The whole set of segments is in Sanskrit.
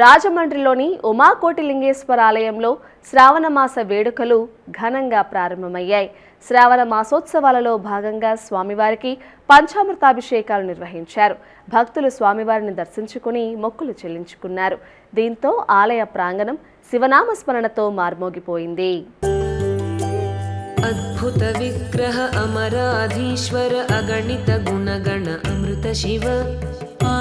రాజమండ్రిలోని ఉమాకోటిలింగేశ్వర ఆలయంలో శ్రావణమాస వేడుకలు ఘనంగా ప్రారంభమయ్యాయి. శ్రావణ మాసోత్సవాలలో భాగంగా స్వామివారికి పంచామృతాభిషేకాలు నిర్వహించారు. భక్తులు స్వామివారిని దర్శించుకుని మొక్కులు చెల్లించుకున్నారు. దీంతో ఆలయ ప్రాంగణం శివనామస్మరణతో మార్మోగిపోయింది. అద్భుత విగ్రహ అమరాధీశ్వర అగణిత గుణగణ అమృత శివ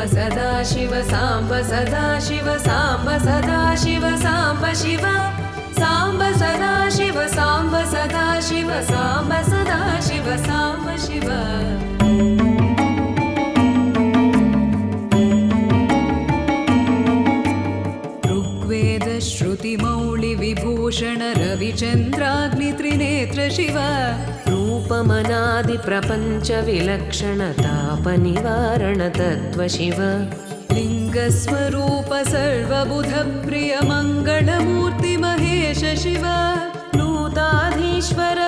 साम्ब सदा शिव साम्ब सदा सदा शिव साम्ब सदा साम्ब शिव साम्ब सदा शिव साम्ब शिव। ऋग्वेद श्रुतिमौळि विभूषण रविचन्द्राग्नित्रिनेत्र शिव रूपमनादिप्रपञ्चविलक्षणतापनिवारण तत्त्व शिव लिङ्गस्वरूप सर्वबुधप्रिय मङ्गलमूर्ति महेश शिव नूताधीश्वर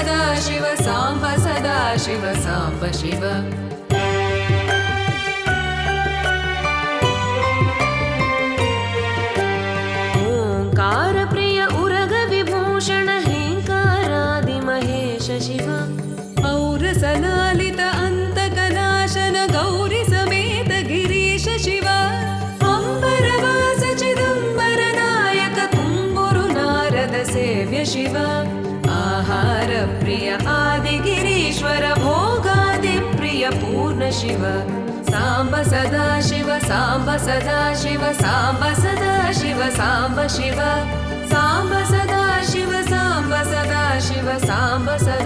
साम्ब सदा शिव साम्ब शिव। ओङ्कार प्रिय उरग विभूषण हेङ्कारादिमहेश शिव। औरसलालित अन्तकनाशन गौरि समेत गिरीश शिव। अम्बरवास चिदम्बर नायक तुम्बुरु नारद सेव्य शिव शिव साम्ब सदा शिव साम्ब सदा शिव साम्ब सदा शिव साम्ब शिव साम्ब सदा शिव साम्ब सदा शिव साम्ब सदा